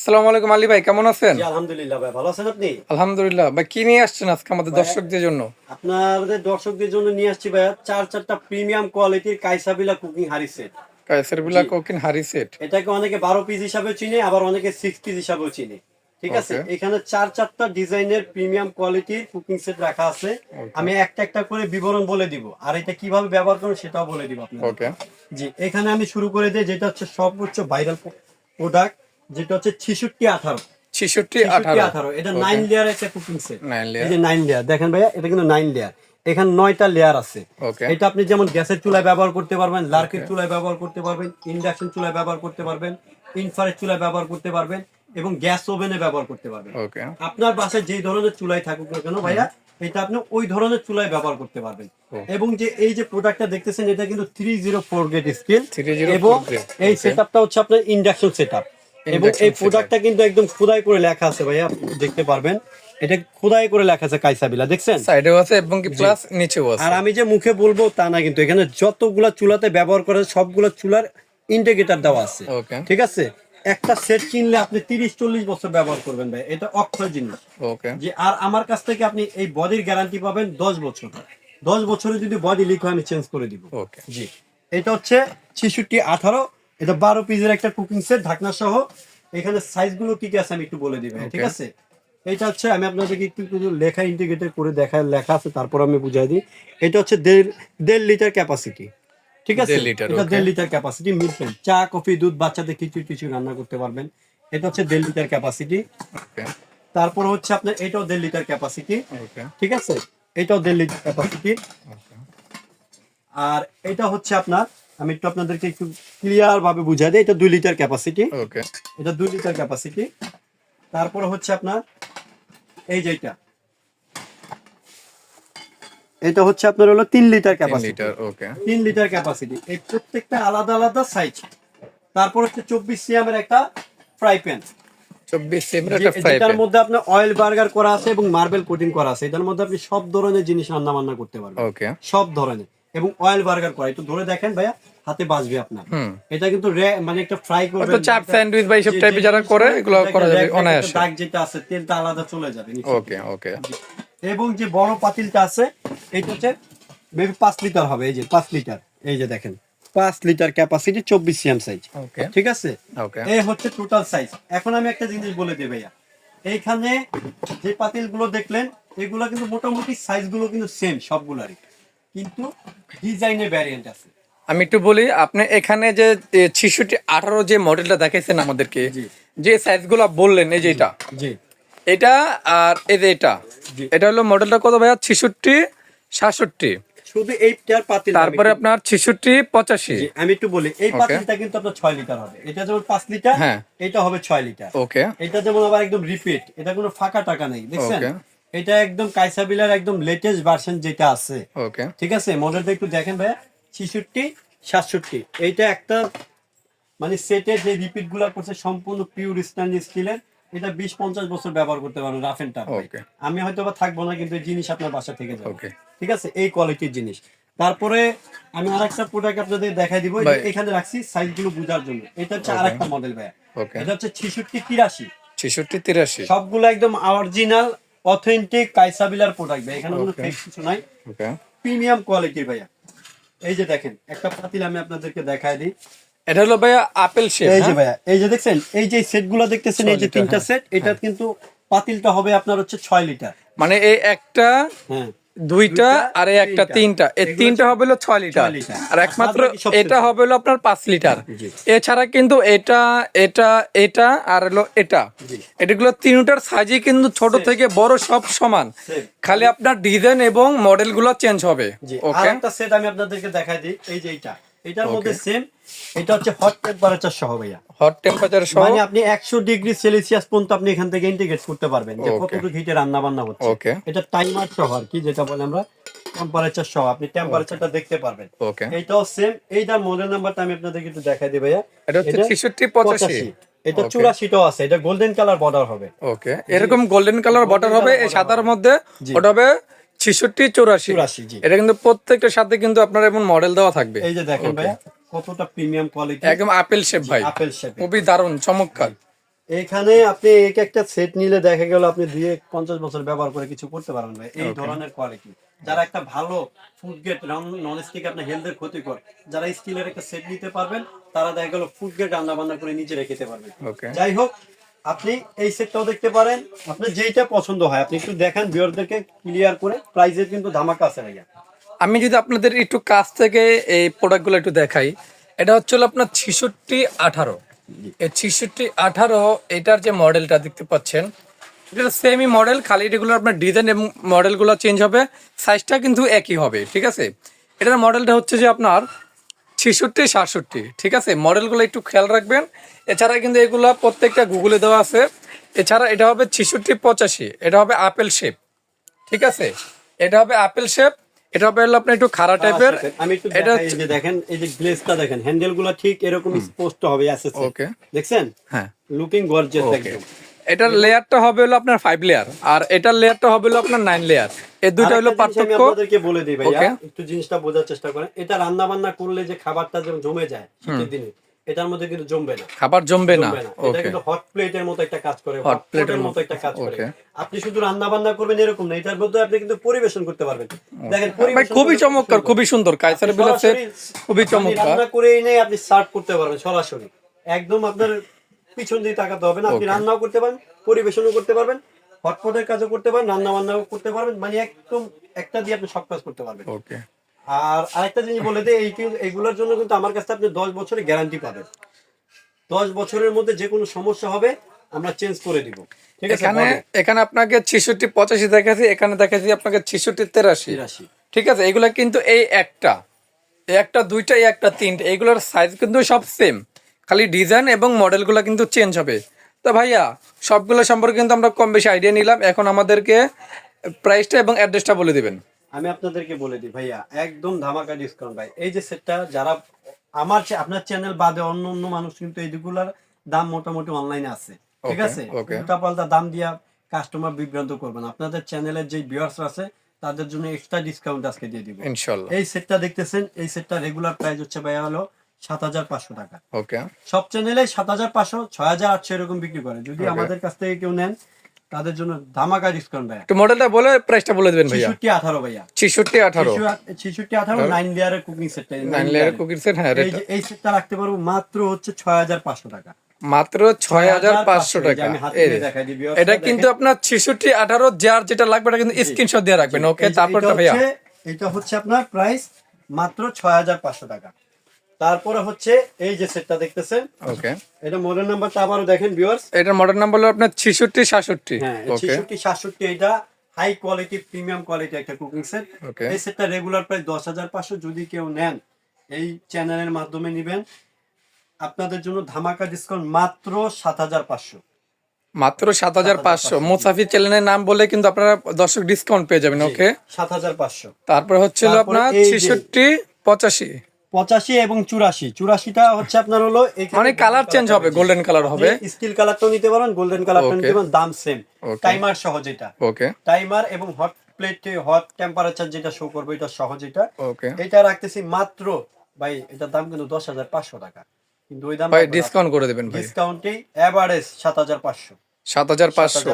আসসালামু আলাইকুম আলী ভাই কেমন আছেন? আলহামদুলিল্লাহ ভাই ভালো আছেন আপনি? আলহামদুলিল্লাহ। ভাই কি নিয়ে আসছেন আজকে আমাদের দর্শকদের জন্য? আপনাদের দর্শকদের জন্য নিয়ে আসছি ভাইয়া চার চারটা প্রিমিয়াম কোয়ালিটির কাইসাবিলা কুকিং হারি সেট কাইসার বিলা কোকিন হারি সেট এটাকে অনেকে বারো পিস হিসাবে চিনে আবার অনেকে সিক্স পিস হিসাবেও চিনে। ঠিক আছে? এখানে চার চারটা ডিজাইনের প্রিমিয়াম কোয়ালিটির কুকিং সেট রাখা আছে। আমি একটা একটা করে বিবরণ বলে দিব। আর এটা কীভাবে ব্যবহার করবেন সেটাও বলে দিব আপনাকে ওকে জি এখানে আমি শুরু করে দিই যেটা হচ্ছে সর্বোচ্চ ভাইরাল প্রোডাক্ট যেটা হচ্ছে ছিষট্টি আঠারো। ছিষট্টি আঠারো। এটা নাইন লেয়ার একটা কুকিং সেট এই যে নাইন লেয়ার দেখেন ভাইয়া এটা কিন্তু নাইন লেয়ার এখানে নয়টা লেয়ার আছে। এটা আপনি যেমন গ্যাসের চুলায় ব্যবহার করতে পারবেন লার্কের চুলায় ব্যবহার করতে পারবেন ইন্ডাকশন চুলায় ব্যবহার করতে পারবেন ইনফ্রারেড চুলায় ব্যবহার করতে পারবেন এবং গ্যাস ওভেনে ব্যবহার করতে পারবেন। আপনার বাসায় যেই ধরনের চুলায় থাকুক না কেন ভাইয়া এটা আপনি ওই ধরনের চুলায় ব্যবহার করতে পারবেন। এবং যে এই যে প্রোডাক্টটা দেখতেছেন এটা কিন্তু থ্রি জিরো ফোর গেট স্কেল এবং এই okay. সেটআপটা হচ্ছে আপনার ইন্ডাকশন সেটআপ এবং এই প্রোডাক্টটা কিন্তু একদম খোদাই করে লেখা আছে ভাইয়া আপনি দেখতে পারবেন। এটা খোদাই করে লেখা আছে কাইসাবিলা দেখছেন? সাইডেও আছে এবং কি প্লাস নিচেও আছে। আর আমি যে মুখে বলব তা না কিন্তু এখানে যতগুলা চুলাতে ব্যবহার করে সবগুলা চুলার ইন্ডিকেটর দেওয়া আছে। ওকে ঠিক আছে? একটা সেট কিনলে আপনি তিরিশ চল্লিশ বছর ব্যবহার করবেন ভাই এটা অক্ষয় জিনিস। ওকে যে আর আমার কাছ থেকে আপনি এই বডির গ্যারান্টি পাবেন দশ বছর। দশ বছরে যদি বডি লিক হয় আমি চেঞ্জ করে দিব। ওকে জি। এটা হচ্ছে ছেষট্টি আঠারো এটা বারো পিসের একটা কুকিং সেট ঢাকনা সহ এখানে সাইজগুলো কি কি আছে আমি একটু বলে দিবেন ঠিক আছে? এটা হচ্ছে আমি আপনাদেরকে একটু লেখা ইন্ডিকেটর করে দেখা লেখা আছে তারপর আমি বুঝাই দিই। এটা হচ্ছে দেড় দেড় লিটার ক্যাপাসিটি ঠিক আছে? এটা দেড় লিটার ক্যাপাসিটি মিড চা কফি দুধ বাচ্চাদের কিছু কিছু রান্না করতে পারবেন। এটা হচ্ছে দেড় লিটার ক্যাপাসিটি তারপর হচ্ছে আপনার এটাও দেড় লিটার ক্যাপাসিটি ঠিক আছে? এটাও দেড় লিটার ক্যাপাসিটি আর এটা হচ্ছে আপনার আমি একটু আপনাদেরকে একটু ক্লিয়ার ভাবে বুঝাই দিই। এটা দুই লিটার ক্যাপাসিটি ওকে এটা দুই লিটার ক্যাপাসিটি তারপরে হচ্ছে আপনার এই যে এটা। এটা হচ্ছে আপনার হলো তিন লিটার ক্যাপাসিটি লিটার ওকে তিন লিটার ক্যাপাসিটি এই প্রত্যেকটা আলাদা আলাদা সাইজ তারপর হচ্ছে চব্বিশ সিএমের একটা ফ্রাই প্যান যেটার মধ্যে আপনার অয়েল বার্গার করা আছে এবং মার্বেল কোটিং করা আছে। এটার মধ্যে আপনি সব ধরনের জিনিস রান্না বান্না করতে পারবেন। সব ধরনের। এবং অয়েল বার্গার করা। একটু ধরে দেখেন ভাইয়া হাতে বাজবে আপনার। এটা কিন্তু মানে একটা ফ্রাই করবেন তো চাপ স্যান্ডউইচ বা এইসব টাইপের যারা করে এগুলো করা যাবে অনায়াসে। দাগ যেটা আছে তেলটা আলাদা চলে যাবে ওকে ওকে। এবং যে বড় পাতিলটা আছে এটা হচ্ছে মেবি পাঁচ লিটার হবে এই যে পাঁচ লিটার। এই যে দেখেন পাঁচ লিটার ক্যাপাসিটি চব্বিশ সিএম সাইজ ওকে। ঠিক আছে? ওকে। এই হচ্ছে টোটাল সাইজ এখন আমি একটা জিনিস বলে দিই ভাইয়া। এইখানে যে পাতিলগুলো দেখলেন এগুলো কিন্তু মোটামুটি সাইজগুলো কিন্তু সেম সবগুলারই। কিন্তু ডিজাইনে ভ্যারিয়েন্ট আছে। আমি একটু বলি আপনি এখানে যে ছিষট্টি আঠারো যে মডেলটা দেখাইছেন আমাদেরকে যে সাইজগুলো বললেন এই যে এটা। জি। এটা আর এই যে এটা। এটা হলো মডেলটা কত ভাইয়া? ছিষট্টি সাতষট্টি। শুধু এইটার পাতিল তারপরে আপনার ছিষট্টি পঁচাশি। আমি একটু বলি এই. পাতিলটা কিন্তু আপনার ছয় লিটার হবে। এটা যেমন পাঁচ লিটার হ্যাঁ। এটা হবে ছয় লিটার। ওকে এটা যেমন আবার একদম রিপিট এটা কোনো ফাঁকা টাকা নেই দেখছেন. এটা একদম কাইসাবিলার একদম লেটেস্ট ভার্সন যেটা আছে। ওকে ঠিক আছে? মডেলটা একটু দেখেন ভাইয়া। ছিষট্টি সাতষট্টি। এইটা একটা মানে সেটের যে রিপিটগুলা করছে সম্পূর্ণ পিওর স্টেনলেস স্টিলের এটা বিশ পঞ্চাশ বছর ব্যবহার করতে পারবেন রাফ এন্ড টাফ. আমি হয়তো বা থাকব না কিন্তু জিনিস আপনার বাসা থেকে যাবে. ঠিক আছে? এই কোয়ালিটির জিনিস। তারপরে আমি আরেকটা প্রোডাক্ট আপনাদের দেখাই দিব। এখানে রাখছি সাইজগুলো বোঝার জন্য। এটা হচ্ছে আরেকটা মডেল ভাইয়া. এটা হচ্ছে ছিষট্টি তিরাশি। ছিষট্টি তিরাশি। সবগুলো একদম অরিজিনাল অথেন্টিক কাইসাবিলার প্রোডাক্ট ভাই। এখানে কোনো ফেক কিছু নাই। ওকে প্রিমিয়াম কোয়ালিটির ভাইয়া। এই যে দেখেন একটা পাতিল আমি আপনাদেরকে দেখায় দিই। এটা হলো ভাইয়া আপেল শেপ এই যে ভাইয়া এই যে দেখছেন এই যে সেটগুলো দেখতেছেন এই যে তিনটা হ্যাঁ, সেট এটা কিন্তু পাতিলটা হবে আপনার হচ্ছে ছয় লিটার। মানে এই একটা হ্যাঁ। দুইটা আর একটা তিনটা। এই তিনটা হবে হলো ছয় লিটার। আর একমাত্র এটা হবে হলো আপনার পাঁচ লিটার। এছাড়া কিন্তু এটা এটা এটা আর হলো এটা। এটাগুলো তিনটার সাইজই কিন্তু ছোট থেকে বড় সব সমান। খালি আপনার ডিজাইন এবং মডেলগুলো চেঞ্জ হবে ওকে একটা সেট আমি আপনাদেরকে দেখাই দিই। এই যে এইটা। এটার মধ্যে সেম এটা হচ্ছে হট টেম্পারেচার সহ ভাইয়া। হট টেম্পারেচার সহ মানে আপনি একশো ডিগ্রি সেলসিয়াস পর্যন্ত আপনি এখান থেকে ইন্টিগ্রেট করতে পারবেন যে কতটুকু হিটে রান্না বান্না হচ্ছে। Okay. এটা টাইমার সহ আর কি যেটা বলে আমরা টেম্পারেচার সহ। আপনি টেম্পারেচারটা দেখতে পারবেন। ওকে এইটাও সেম এইটার মডেল নাম্বারটা আমি আপনাদেরকে একটু দেখাই দিই ভাইয়া। এটা হচ্ছে ছেষট্টি পঁচাশি। এটা Okay. চুরাশিটাও আছে এটা গোল্ডেন কালার বর্ডার হবে। ওকে এরকম গোল্ডেন কালার বটার হবে এই সাদার মধ্যে। ওটা হবে ছিষট্টি চৌরাশি। এটা কিন্তু প্রত্যেকটার সাথে কিন্তু আপনার এমন মডেল দেওয়া থাকবে। এই যে দেখেন ভাইয়া। কতটা প্রিমিয়াম কোয়ালিটি একদম আপেল শেপ ভাই। আপেল শেপ খুবই দারুণ চমৎকার। এখানে আপনি এক একটা সেট নিলে দেখা গেল আপনি দুই পঞ্চাশ বছর ব্যবহার করে কিছু করতে পারবেন ভাই। এই ধরনের কোয়ালিটি যারা একটা ভালো ফুড নন স্টিক আপনার হেলথের ক্ষতিকর যারা স্টিলের একটা সেট নিতে পারবেন তারা দেখা গেল ফুড গেট রান্না বান্না করে নিচে রেখে পারবেন। যাই হোক আপনি এই সেটটাও দেখতে পারেন। আপনার যেইটা পছন্দ হয় আপনি একটু দেখান বিয়ারদেরকে ক্লিয়ার করে প্রাইসের কিন্তু ধামাকা আছে ভাইয়া। আমি যদি আপনাদের একটু কাছ থেকে এই প্রোডাক্টগুলো একটু দেখাই, এটা হচ্ছে আপনার ছিষট্টি আঠারো। এই ছিষট্টি আঠারো, এটার যে মডেলটা দেখতে পাচ্ছেন, এটা সেমই মডেল খালি এগুলো আপনার ডিজাইন এবং মডেলগুলো চেঞ্জ হবে সাইজটা কিন্তু একই হবে, ঠিক আছে? এটার মডেলটা হচ্ছে যে আপনার ছিষট্টি সাতষট্টি, ঠিক আছে? মডেলগুলো একটু খেয়াল রাখবেন। এছাড়া কিন্তু এগুলো প্রত্যেকটা গুগলে দেওয়া আছে। এছাড়া এটা হবে ছিষট্টি পঁচাশি, এটা হবে আপেল শেপ ঠিক আছে? এটা হবে আপেল শেপ এটা হবে হলো আপনার একটু খাড়া টাইপের আমি একটু এটা এই যে দেখেন এই যে গ্লেজটা দেখেন ঠিক এরকম স্পষ্ট হবে ওকে দেখছেন? হ্যাঁ। লুকিং গর্জিয়াস একদম। এটার লেয়ারটা হবে হলো আপনার ফাইভ লেয়ার আর এটার লেয়ারটা হবে হলো আপনার নাইন লেয়ার এই দুইটা হলো পার্থক্য। আপনাদেরকে বলে দিই ভাইয়া একটু জিনিসটা বোঝার চেষ্টা করেন। এটা রান্না বান্না করলে যে খাবারটা যেমন জমে যায় শীতের দিনে এটার মধ্যে কিন্তু জমবে না। খাবার জমবে না। এটা কিন্তু হট প্লেটের মতো একটা কাজ করে হট প্লেটের মতো। একটা কাজ করে। আপনি শুধু রান্না বান্না করবেন এরকম না। এটার মধ্যে আপনি কিন্তু পরিবেশন করতে পারবেন। দেখেন ভাই খুবই চমৎকার। খুবই সুন্দর। কাইসার বিলাসের খুবই চমৎকার। রান্না করে এনে আপনি সার্ভ করতে পারবেন সরাসরি। একদম আপনার পিছন দিয়ে তাকাতে হবে না। আপনি রান্নাও করতে পারেন পরিবেশনও করতে পারবেন হটপটের কাজও করতে পারেন রান্না বান্নাও করতে পারবেন। মানে একদম একটা দিয়ে আপনি সব কাজ করতে পারবেন। ওকে আর আরেকটা জিনিস বলে দিই এই এইগুলোর জন্য কিন্তু আমার কাছে আপনি দশ বছরের গ্যারান্টি পাবেন। দশ বছরের মধ্যে যে কোনো সমস্যা হবে আমরা চেঞ্জ করে দিব। ঠিক আছে এখানে এখানে আপনাকে ছিষট্টি পঁচাশি দেখাচ্ছি এখানে দেখাচ্ছি আপনাকে ছিষট্টি তেরাশি। ঠিক আছে এগুলো কিন্তু এই একটা। এই একটা দুইটা এই একটা তিনটা এগুলোর সাইজ কিন্তু সব সেম খালি ডিজাইন এবং মডেলগুলো কিন্তু চেঞ্জ হবে। তো ভাইয়া সবগুলো সম্পর্কে কিন্তু আমরা কম বেশি আইডিয়া নিলাম। এখন আমাদেরকে প্রাইসটা এবং অ্যাড্রেসটা বলে দিবেন। আমি আপনাদেরকে বলে দিই ভাইয়া একদম ধামাকা ডিসকাউন্ট ভাই। এই যে সেটটা যারা আমার আপনার চ্যানেল বাদে অন্য অন্য মানুষ কিন্তু এইগুলার দাম মোটামুটি অনলাইনে আছে। ঠিক আছে? okay. উল্টাপাল্টা দাম দিয়া কাস্টমার বিভ্রান্ত করবেন। আপনাদের চ্যানেলের যে ভিউয়ার্স আছে তাদের জন্য এক্সট্রা ডিসকাউন্ট আজকে দিয়ে দিব। ইনশাল্লাহ। এই সেটটা দেখতেছেন এই সেটটা রেগুলার প্রাইস হচ্ছে ভাইয়া হলো সাত হাজার পাঁচশো টাকা। ওকে সব চ্যানেলে সাত হাজার পাঁচশো ছয় হাজার আটশো এরকম বিক্রি করে। যদি আমাদের কাছ থেকে কেউ নেন তাদের জন্য ধামাকা ডিসকাউন্ট ভাইয়া। একটু মডেলটা বলে প্রাইসটা বলে দিবেন ভাইয়া। ছিষট্টি আঠারো ভাইয়া। ছিষট্টি আঠারো। ছিষট্টি আঠারো নাইন লেয়ারের কুকিং সেট নাইন লেয়ার কুকির সেট হ্যাঁ এই যে এই সেটটা রাখতে পারব মাত্র হচ্ছে ছয় হাজার পাঁচশো টাকা। মাত্র ছয় হাজার পাঁচশো টাকা। এটা কিন্তু আপনার ছিষট্টি আঠারো যার যেটা লাগবে এটা কিন্তু স্ক্রিনশট দিয়ে রাখবেন। ওকে তারপরটা ভাইয়া। এটা হচ্ছে আপনার প্রাইস মাত্র ছয় হাজার পাঁচশো টাকা। তারপরে হচ্ছে এই যে সেটটা দেখতেছেন? ওকে এটা মডেল নাম্বারটা আবারও দেখেন ভিউয়ার্স এটার মডেল নাম্বার হলো আপনার ছিষট্টি সাতষট্টি। হ্যাঁ ওকে ছেষট্টি সাতষট্টি এটা হাই কোয়ালিটি প্রিমিয়াম কোয়ালিটি একটা কুকিং সেট. এই সেটটা রেগুলার প্রায় দশ হাজার পাঁচশো যদি কেউ নেন এই চ্যানেলের মাধ্যমে নিবেন আপনাদের জন্য ধামাকা ডিসকাউন্ট মাত্র সাত হাজার পাঁচশো। মাত্র সাত হাজার পাঁচশো। মুসাফির চ্যানেলের নাম বলে কিন্তু আপনারা দর্শক ডিসকাউন্ট পেয়ে যাবেন ওকে সাত হাজার পাঁচশো। তারপর হচ্ছে হলো তারপরে আপনার ছেষট্টি পঁচাশি। পঁচাশি এবং চুরাশি। চুরাশিটা হচ্ছে আপনার হলো মানে কালার চেঞ্জ হবে গোল্ডেন কালার হবে। স্টিল কালারটাও নিতে পারেন গোল্ডেন Okay. নিতে পারেন দাম সেম টাইমার সহ যেটা। ওকে টাইমার এবং হট প্লেট হট টেম্পারেচার যেটা শো করবে এটা সহ যেটা। ওকে এটা রাখতেছি মাত্র ভাই এটার দাম কিন্তু দশ হাজার পাঁচশো টাকা। কিন্তু ওই দাম ভাই ডিসকাউন্ট করে দেবেন ভাই। ডিসকাউন্টে এভারেজ সাত হাজার পাঁচশো। সাত হাজার পাঁচশো।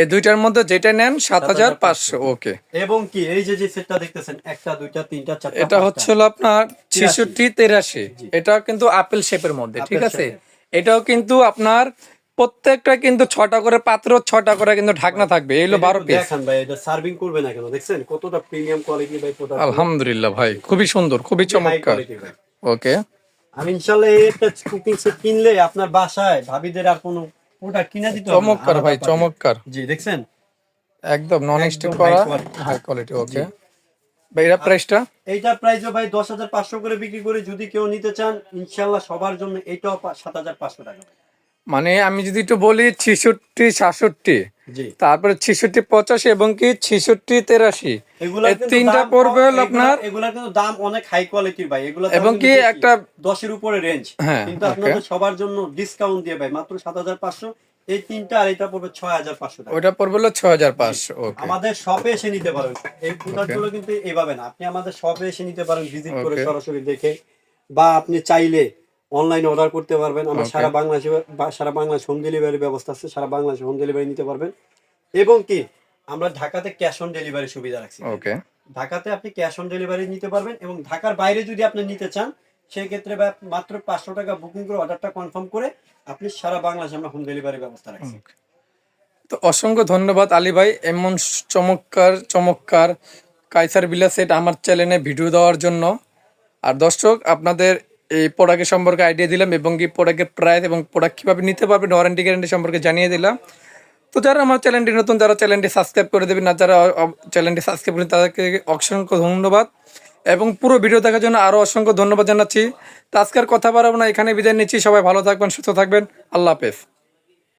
এই দুইটার মধ্যে যেটা নেন সাত হাজার পাঁচশো ওকে। এবং কি এই যে যে সেটটা দেখতেছেন একটা দুইটা তিনটা চারটা এটা হচ্ছে আপনার ছেষট্টি তেরাশি। এটা কিন্তু আপেল শেপের মধ্যে ঠিক আছে? এটাও কিন্তু আপনার প্রত্যেকটা কিন্তু ছটা করে পাত্র ছটা করে কিন্তু ঢাকনা থাকবে। এই বারো পিস দেখান ভাই এটা সার্ভিং করবে না কেন দেখছেন? কতটা প্রিমিয়াম কোয়ালিটি ভাই প্রোডাক্ট আলহামদুলিল্লাহ ভাই খুবই সুন্দর খুবই চমৎকার। ওকে। আমি ইনশাল্লাহ এই একটা কুকিং সেট কিনলে আপনার বাসায় ভাবিদের আর কোনো প্রোডাক্ট কিনা দিতে চমৎকার ভাই চমৎকার। জি দেখছেন? একদম নন স্টিক করা হাই কোয়ালিটি ওকে ভাই এটা প্রাইসটা এইটা প্রাইসও ভাই দশ হাজার পাঁচশো করে বিক্রি করে যদি কেউ নিতে চান ইনশাল্লাহ সবার জন্য এটাও সাত হাজার পাঁচশো টাকা। মানে আমি যদি একটু বলি ছেষট্টি সাতষট্টি। জি তারপরে ছেষট্টি পঁচাশি এবং কি ছেষট্টি তেরাশি। তিনটা পড়বে হলো এগুলা- আপনার এগুলার কিন্তু দাম অনেক হাই কোয়ালিটির ভাই। এগুলা এবং কি একটা- দশের উপরে রেঞ্জ হ্যাঁ, কিন্তু. আপনাদের সবার জন্য ডিসকাউন্ট দিয়ে ভাই। মাত্র সাত হাজার পাঁচশো। এই তিনটা আর এটা পড়বে ছয় হাজার পাঁচশো ওইটা পড়বে হলো ছয় হাজার পাঁচশো আমাদের শপে এসে নিতে পারেন এই প্রোডাক্টগুলো কিন্তু এইভাবে না। আপনি আমাদের শপে এসে নিতে পারেন ভিজিট করে সরাসরি দেখে। বা আপনি চাইলে অনলাইনে অর্ডার করতে পারবেন। আমরা সারা বাংলাদেশে সারা বাংলাদেশ হোম ডেলিভারি ব্যবস্থা আছে সারা বাংলাদেশে হোম ডেলিভারি নিতে পারবেন। এবং কি আমরা ঢাকাতে ক্যাশ অন ডেলিভারি সুবিধা রাখছি। ওকে ঢাকাতে আপনি ক্যাশ অন ডেলিভারি নিতে পারবেন এবং ঢাকার বাইরে যদি আপনি নিতে চান সেই ক্ষেত্রে মাত্র পাঁচশো টাকা বুকিং করে অর্ডারটা কনফার্ম করে আপনি সারা বাংলাদেশে আমরা হোম ডেলিভারি ব্যবস্থা রাখছি। তো অসংখ্য ধন্যবাদ আলী ভাই। এমন চমৎকার চমৎকার কাইসার বিলা সেট আমার চ্যানেলে ভিডিও দেওয়ার জন্য। আর দর্শক আপনাদের এই প্রোডাক্টের সম্পর্কে আইডিয়া দিলাম এবং কি প্রোডাক্টের প্রাইস এবং প্রোডাক্ট কীভাবে নিতে পারবেন ওয়ারেন্টি গ্যারেন্টি সম্পর্কে জানিয়ে দিলাম। তো যারা আমার চ্যানেলটি নতুন যারা চ্যানেলটি সাবস্ক্রাইব করে দেবেন। না যারা চ্যানেলটি সাবস্ক্রাইব করেন, তাদেরকে অসংখ্য ধন্যবাদ। এবং পুরো ভিডিও দেখার জন্য আরও অসংখ্য ধন্যবাদ জানাচ্ছি। তো আজকের কথা বাড়াবো না এখানে বিদায় নিচ্ছি। সবাই ভালো থাকবেন, সুস্থ থাকবেন। আল্লাহ হাফেজ।